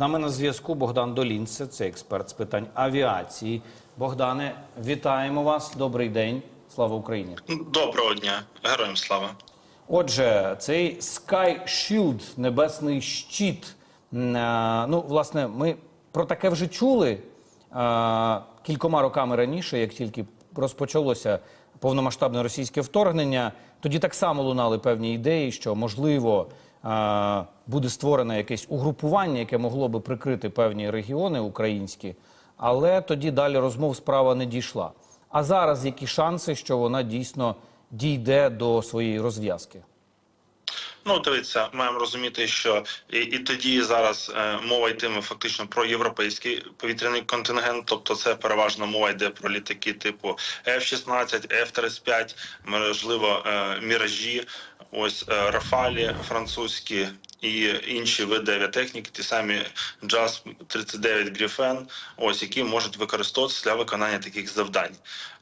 нами на зв'язку Богдан Долінце, це експерт з питань авіації. Богдане, вітаємо вас. Добрий день. Слава Україні. Доброго дня, героям слава. Отже, цей Sky Shield, небесний щит. Ну, власне, ми про таке вже чули кількома роками раніше, як тільки розпочалося повномасштабне російське вторгнення. Тоді так само лунали певні ідеї, що можливо буде створене якесь угрупування, яке могло би прикрити певні регіони українські, але тоді далі розмов справа не дійшла. А зараз які шанси, що вона дійсно дійде до своєї розв'язки? Ну, дивіться, маємо розуміти, що і, і тоді і зараз е, мова йтиме фактично про європейський повітряний контингент, тобто це переважно мова йде про літаки типу F-16, F-35, можливо, е, міражі, ось е, Рафалі французькі. І інші види авіатехніки, ті самі JAS 39 Гріфен, ось які можуть використовуватися для виконання таких завдань.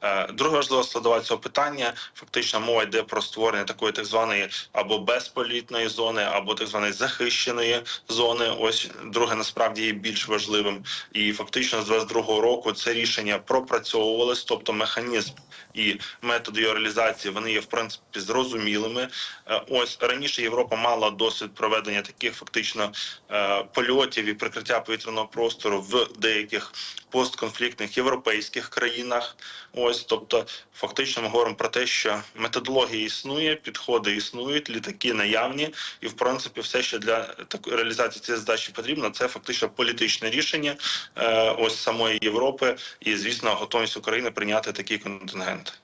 Е, Друга важлива складова цього питання фактично мова йде про створення такої так званої або безполітної зони, або так званої захищеної зони. Ось друге насправді є більш важливим. І фактично з 22-го року це рішення пропрацьовувалось, тобто механізм і методи його реалізації вони є в принципі зрозумілими. Е, Ось раніше Європа мала досвід проведення таких фактично е, польотів і прикриття повітряного простору в деяких постконфліктних європейських країнах. Ось, тобто, фактично, ми говоримо про те, що методологія існує, підходи існують, літаки наявні, і в принципі, все, що для такої реалізації цієї задачі потрібно, це фактично політичне рішення е, ось самої Європи, і звісно, готовність України прийняти такий контингент.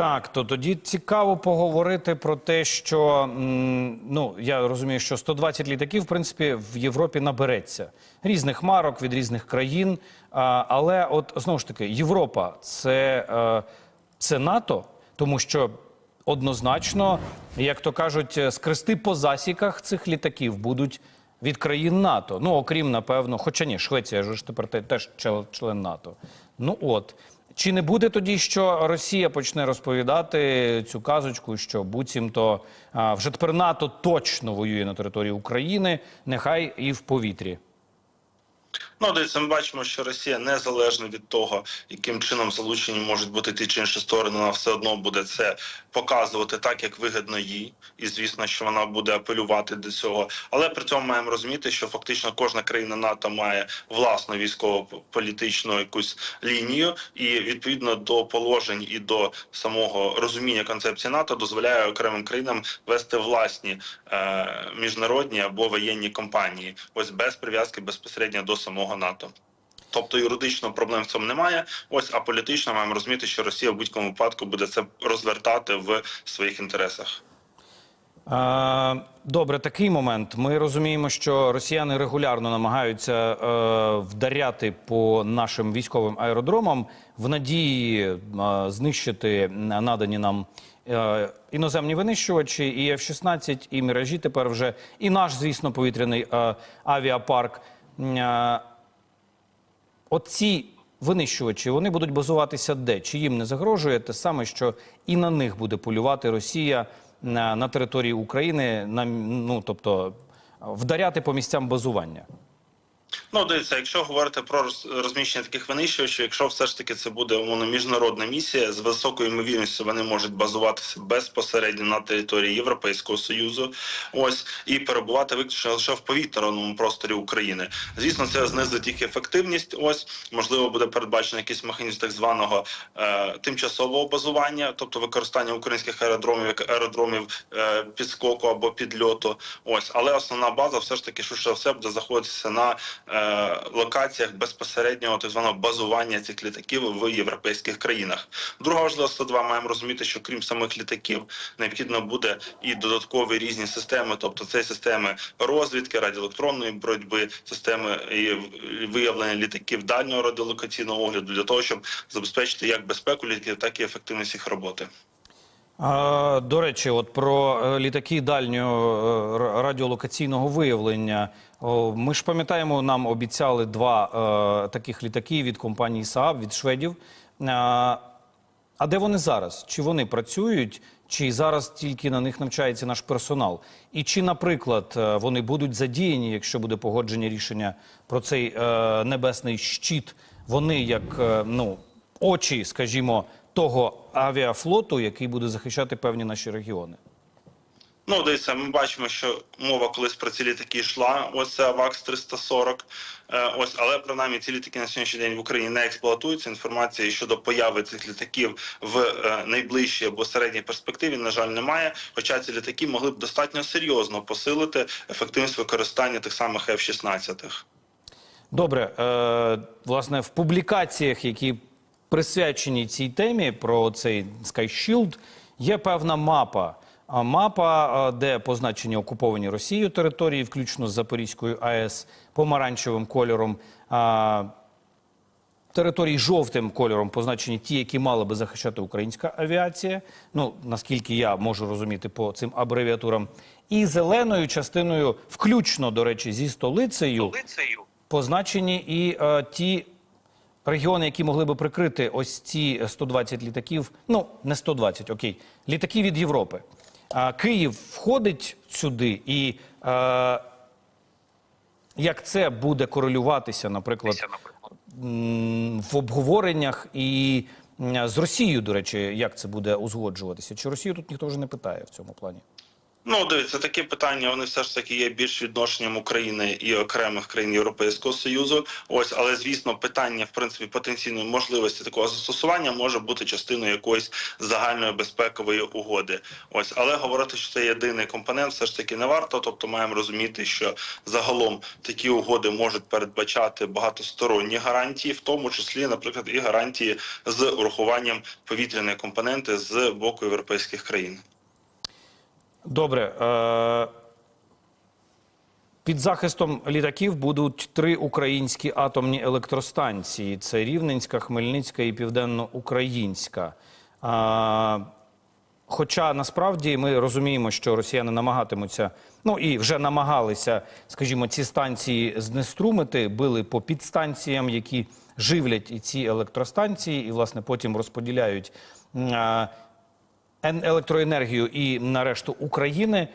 Так, то тоді цікаво поговорити про те, що ну я розумію, що 120 літаків, в принципі, в Європі набереться різних марок від різних країн. Але, от знову ж таки, Європа це, е, це НАТО, тому що однозначно, як то кажуть, е, скрести по засіках цих літаків будуть від країн НАТО. Ну, окрім, напевно, хоча ні, Швеція ж тепер те- теж член НАТО. Ну от. Чи не буде тоді, що Росія почне розповідати цю казочку, що буцімто вже тепер НАТО точно воює на території України, нехай і в повітрі? Ну, дивіться, ми бачимо, що Росія незалежно від того, яким чином залучені можуть бути ті чи інші сторони, вона все одно буде це показувати так, як вигідно їй, і звісно, що вона буде апелювати до цього. Але при цьому маємо розуміти, що фактично кожна країна НАТО має власну військово-політичну якусь лінію, і відповідно до положень і до самого розуміння концепції НАТО дозволяє окремим країнам вести власні е, міжнародні або воєнні компанії, ось без прив'язки безпосередньо до самого НАТО. Тобто юридично проблем в цьому немає. Ось а політично маємо розуміти, що Росія в будь-якому випадку буде це розвертати в своїх інтересах. Добре, такий момент. Ми розуміємо, що росіяни регулярно намагаються е, вдаряти по нашим військовим аеродромам в надії е, знищити надані нам е, іноземні винищувачі, і F-16, і міражі тепер вже, і наш, звісно, повітряний авіапарк. Е, Оці винищувачі вони будуть базуватися де? Чи їм не загрожує те саме, що і на них буде полювати Росія на, на території України, на, ну тобто вдаряти по місцям базування? Ну, дивіться, якщо говорити про роз- розміщення таких винищувачів, якщо все ж таки це буде умовно міжнародна місія, з високою ймовірністю вони можуть базуватися безпосередньо на території Європейського союзу, ось і перебувати виключно лише в повітряному просторі України. Звісно, це знизить їх ефективність. Ось можливо буде передбачено якийсь механізм так званого е, тимчасового базування, тобто використання українських аеродромів як аеродромів е, підскоку або підльоту. Ось, але основна база все ж таки за все буде знаходитися на е, локаціях безпосереднього так званого базування цих літаків в європейських країнах. Друга важлива складова, маємо розуміти, що крім самих літаків необхідно буде і додаткові різні системи, тобто це системи розвідки, радіоелектронної боротьби, системи виявлення літаків дальнього радіолокаційного огляду для того, щоб забезпечити як безпеку літаків, так і ефективність їх роботи. До речі, от про е, літаки дальнього е, радіолокаційного виявлення. Ми ж пам'ятаємо, нам обіцяли два е, таких літаки від компанії Saab, від шведів. А, А де вони зараз? Чи вони працюють, чи зараз тільки на них навчається наш персонал? І чи, наприклад, е, вони будуть задіяні, якщо буде погодження рішення про цей е, небесний щит? Вони як е, ну очі, скажімо, того авіафлоту, який буде захищати певні наші регіони? Ну, дивіться, ми бачимо, що мова колись про ці літаки йшла. Ось це ВАКС 340. Е, ось, але принаймні ці літаки на сьогоднішній день в Україні не експлуатуються. Інформації щодо появи цих літаків в е, найближчій або середній перспективі, на жаль, немає. Хоча ці літаки могли б достатньо серйозно посилити ефективність використання тих самих F-16. Добре, е, власне, в публікаціях, які присвячені цій темі про цей Sky Shield, є певна мапа. Мапа, де позначені окуповані Росією території, включно з Запорізькою АЕС, помаранчевим кольором. Території жовтим кольором позначені ті, які мала би захищати українська авіація. Ну наскільки я можу розуміти по цим абревіатурам, і зеленою частиною, включно до речі, зі столицею, позначені і е, ті регіони, які могли би прикрити ось ці 120 літаків. Ну не 120, окей, літаки від Європи. А Київ входить сюди, і е, як це буде корелюватися, наприклад, в обговореннях і з Росією, до речі, як це буде узгоджуватися? Чи Росію тут ніхто вже не питає в цьому плані? Ну, дивіться, такі питання вони все ж таки є більш відношенням України і окремих країн Європейського союзу. Ось, але звісно, питання в принципі потенційної можливості такого застосування може бути частиною якоїсь загальної безпекової угоди. Ось, але говорити, що це єдиний компонент, все ж таки не варто. Тобто, маємо розуміти, що загалом такі угоди можуть передбачати багатосторонні гарантії, в тому числі, наприклад, і гарантії з урахуванням повітряної компоненти з боку європейських країн. Добре. Е- під захистом літаків будуть три українські атомні електростанції: це Рівненська, Хмельницька і Південноукраїнська. Е- Хоча насправді ми розуміємо, що росіяни намагатимуться, ну і вже намагалися, скажімо, ці станції знеструмити, били по підстанціям, які живлять і ці електростанції, і власне потім розподіляють ен- електроенергію і на решту України.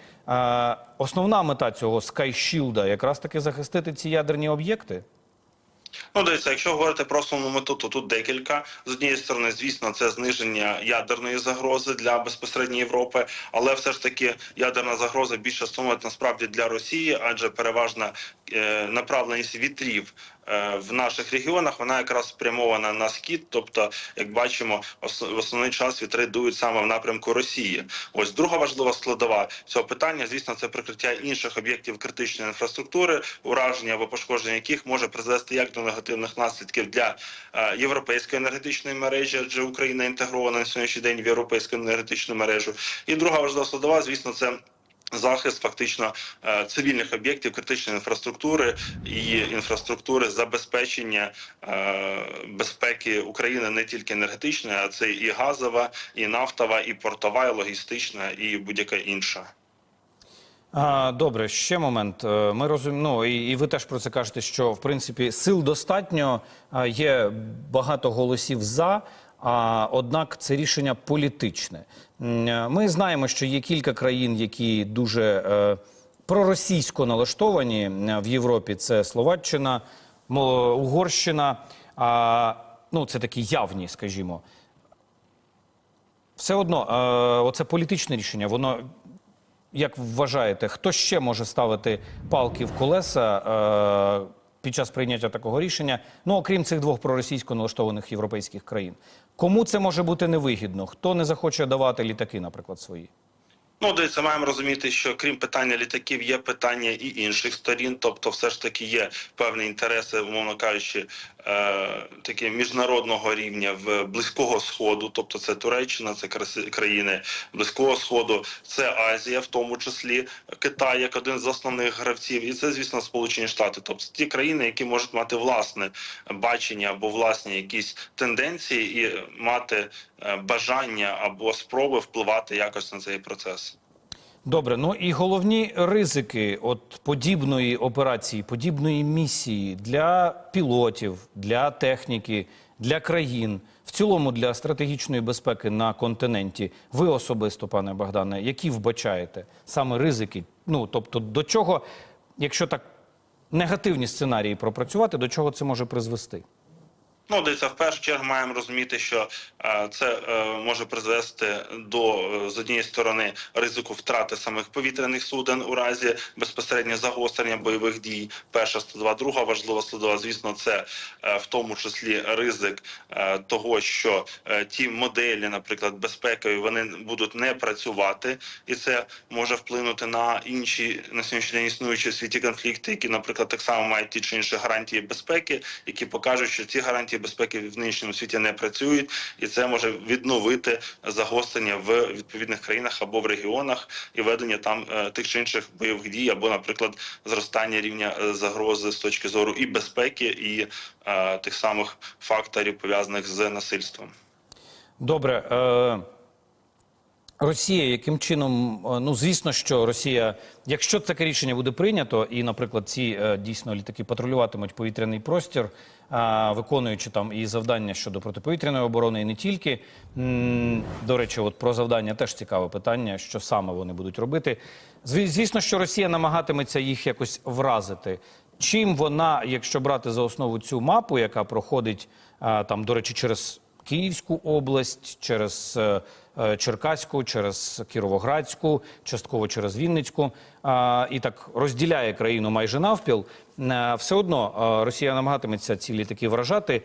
Основна мета цього Shield якраз таки захистити ці ядерні об'єкти. Ну, дивіться, якщо говорити про основну мету, то тут декілька. З однієї сторони, звісно, це зниження ядерної загрози для безпосередньо Європи, але все ж таки ядерна загроза більше становить насправді для Росії, адже переважна е, направленість вітрів в наших регіонах вона якраз спрямована на схід. Тобто, як бачимо, в основний час вітри дують саме в напрямку Росії. Ось друга важлива складова цього питання, звісно, це прикриття інших об'єктів критичної інфраструктури, ураження або пошкодження яких може призвести як до негативних наслідків для е, європейської енергетичної мережі, адже Україна інтегрована на сьогоднішній день в європейську енергетичну мережу. І друга важлива складова, звісно, це. Захист фактично е, цивільних об'єктів критичної інфраструктури і інфраструктури забезпечення е, безпеки України не тільки енергетичної, а це і газова, і нафтова, і портова, і логістична, і будь-яка інша. Добре, ще момент. Е, Ми розуміємо, ну, і, і ви теж про це кажете, що в принципі сил достатньо, є багато голосів за. А однак це рішення політичне. Е, Ми знаємо, що є кілька країн, які дуже е, проросійсько налаштовані в Європі. Це Словаччина, Угорщина. Ну, це такі явні, скажімо. Все одно, е, оце політичне рішення, воно як вважаєте, хто ще може ставити палки в колеса під час прийняття такого рішення? Ну, окрім цих двох проросійсько налаштованих європейських країн. Кому це може бути невигідно? Хто не захоче давати літаки, наприклад, свої? Ну, дивіться, маємо розуміти, що крім питання літаків, є питання і інших сторін. Тобто, все ж таки є певні інтереси, умовно кажучи, е, такі міжнародного рівня в близького сходу, тобто це Туреччина, це країни близького сходу, це Азія, в тому числі Китай як один з основних гравців, і це, звісно, Сполучені Штати, тобто ті країни, які можуть мати власне бачення або власні якісь тенденції, і мати е, бажання або спроби впливати якось на цей процес. Добре, ну і головні ризики от подібної операції, подібної місії для пілотів, для техніки, для країн, в цілому для стратегічної безпеки на континенті. Ви особисто, пане Богдане, які вбачаєте саме ризики? Ну тобто, до чого, якщо так негативні сценарії пропрацювати, до чого це може призвести? Ну, дивіться, в першу чергу маємо розуміти, що е, це е, може призвести до е, з однієї сторони ризику втрати самих повітряних суден у разі безпосередньо загострення бойових дій. Перша складова, друга важлива складова, звісно, це е, в тому числі ризик е, того, що е, ті моделі, наприклад, безпекові, вони будуть не працювати, і це може вплинути на інші на сьогоднішній день існуючі в світі конфлікти, які, наприклад, так само мають ті чи інші гарантії безпеки, які покажуть, що ці гарантії безпеки в нинішньому світі не працюють, і це може відновити загострення в відповідних країнах або в регіонах і ведення там е, тих чи інших бойових дій, або, наприклад, зростання рівня е, загрози з точки зору і безпеки, і е, тих самих факторів пов'язаних з насильством. Добре. Росія яким чином, е, ну звісно, що Росія, якщо таке рішення буде прийнято, і, наприклад, ці е, дійсно літаки патрулюватимуть повітряний простір, виконуючи там і завдання щодо протиповітряної оборони, і не тільки. До речі, от про завдання теж цікаве питання, що саме вони будуть робити. Зві- Звісно, що Росія намагатиметься їх якось вразити. Чим вона, якщо брати за основу цю мапу, яка проходить там, до речі, через Київську область, через е, е, Черкаську, через Кіровоградську, частково через Вінницьку, і так розділяє країну майже навпіл. Е, Все одно Росія намагатиметься ці літаки вражати.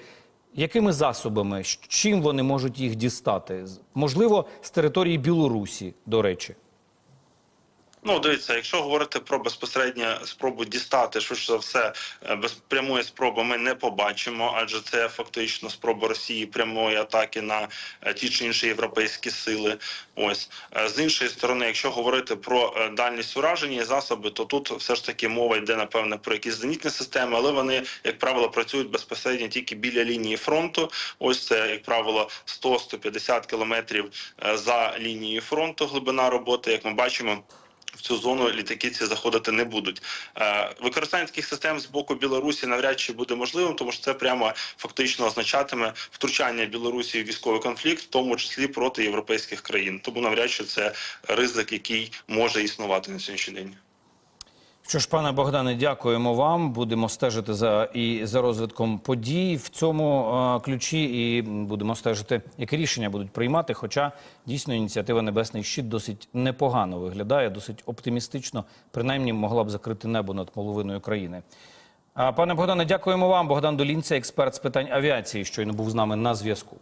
Якими засобами, чим вони можуть їх дістати? Можливо, з території Білорусі, до речі. Ну, дивіться, якщо говорити про безпосередньо спробу дістати, швидше за все, е, без прямої спроби ми не побачимо, адже це фактично спроба Росії прямої атаки на е, ті чи інші європейські сили. Ось Е, з іншої сторони, якщо говорити про дальність ураження і засоби, то тут все ж таки мова йде напевне про якісь зенітні системи, але вони, як правило, працюють безпосередньо тільки біля лінії фронту. Ось це, як правило, 100-150 кілометрів за лінією фронту. Глибина роботи, як ми бачимо. В цю зону літаки ці заходити не будуть. Е, Використання таких систем з боку Білорусі навряд чи буде можливим, тому що це прямо фактично означатиме втручання Білорусі в військовий конфлікт, в тому числі проти європейських країн. Тому навряд чи це ризик, який може існувати на сьогоднішній день. Що ж, пане Богдане, дякуємо вам. Будемо стежити за і за розвитком подій в цьому е, ключі, і будемо стежити, які рішення будуть приймати. Хоча дійсно ініціатива Небесний щит досить непогано виглядає, досить оптимістично, принаймні могла б закрити небо над половиною країни. А, пане Богдане, дякуємо вам. Богдан Долінця, експерт з питань авіації, щойно був з нами на зв'язку.